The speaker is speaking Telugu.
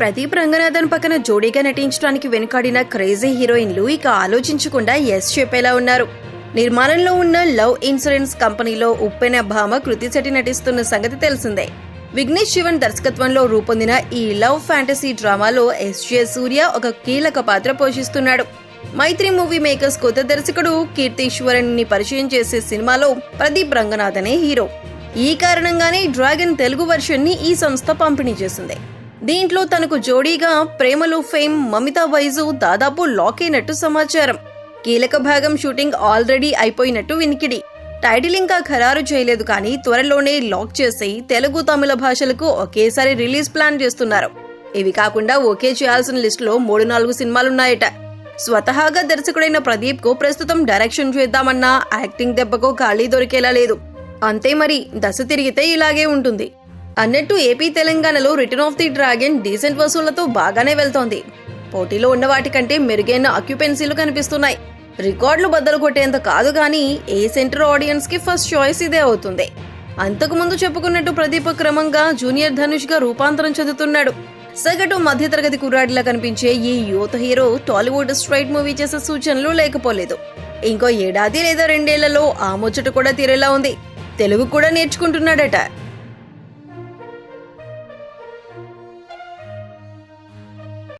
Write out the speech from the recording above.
ప్రదీప్ రంగనాథన్ పక్కన జోడీగా నటించడానికి వెనుకాడిన క్రేజీ హీరోయిన్లు ఇక ఆలోచించకుండా ఎస్ చెప్పేలా ఉన్నారు. నిర్మాణంలో ఉన్న లవ్ ఇన్సూరెన్స్ కంపెనీలో ఉప్పెన భామ కృతి శెట్టి నటిస్తున్న సంగతి తెలిసిందే. విఘ్నేష్ శివన్ దర్శకత్వంలో రూపొందిన ఈ లవ్ ఫ్యాంటసీ డ్రామాలో ఎస్జే సూర్య ఒక కీలక పాత్ర పోషిస్తున్నాడు. మైత్రి మూవీ మేకర్స్ కొత్త దర్శకుడు కీర్తీశ్వరన్ని పరిచయం చేసే సినిమాలో ప్రదీప్ రంగనాథనే హీరో. ఈ కారణంగానే డ్రాగన్ తెలుగు వర్షన్ని ఈ సంస్థ పంపిణీ చేసింది. దీంట్లో తనకు జోడీగా ప్రేమలు ఫేమ్ మమితా వైజు దాదాపు లాక్ అయినట్టు సమాచారం. కీలక భాగం షూటింగ్ ఆల్రెడీ అయిపోయినట్టు వినికిడి. టైటిల్ ఇంకా ఖరారు చేయలేదు కానీ త్వరలోనే లాక్ చేసి తెలుగు తమిళ భాషలకు ఒకేసారి రిలీజ్ ప్లాన్ చేస్తున్నారు. ఇవి కాకుండా ఓకే చేయాల్సిన లిస్టులో మూడు నాలుగు సినిమాలున్నాయట. స్వతహాగా దర్శకుడైన ప్రదీప్కు ప్రస్తుతం డైరెక్షన్ చేద్దామన్నా యాక్టింగ్ దెబ్బకు ఖాళీ దొరికేలా లేదు. అంతే మరి దశ తిరిగితే ఇలాగే ఉంటుంది. అన్నట్టు ఏపీ తెలంగాణలో return of the dragon decent వసూళ్ళతో బాగానే వెళ్తోంది. పోటీలో ఉన్న వాటికంటే మెరుగైన ఆక్యుపెన్సీలు కనిపిస్తున్నాయి. రికార్డులు బద్దలు కొట్టేంత కాదు కానీ ఏ సెంటర్ ఆడియన్స్కి ఫస్ట్ చాయిస్ ఇదే అవుతుంది. అంతకుముందు చెప్పుకున్నట్టు ప్రదీప క్రమంగా జూనియర్ ధనుష్గా రూపాంతరం చెందుతున్నాడు. సగటు మధ్యతరగతి కుర్రాడిలా కనిపించే ఈ యువత హీరో టాలీవుడ్ స్ట్రైట్ మూవీ చేసే సూచనలు లేకపోలేదు. ఇంకో ఏడాది లేదా రెండేళ్ళలో ఆ ముచ్చట కూడా తీరేలా ఉంది. తెలుగు కూడా నేర్చుకుంటున్నాడట.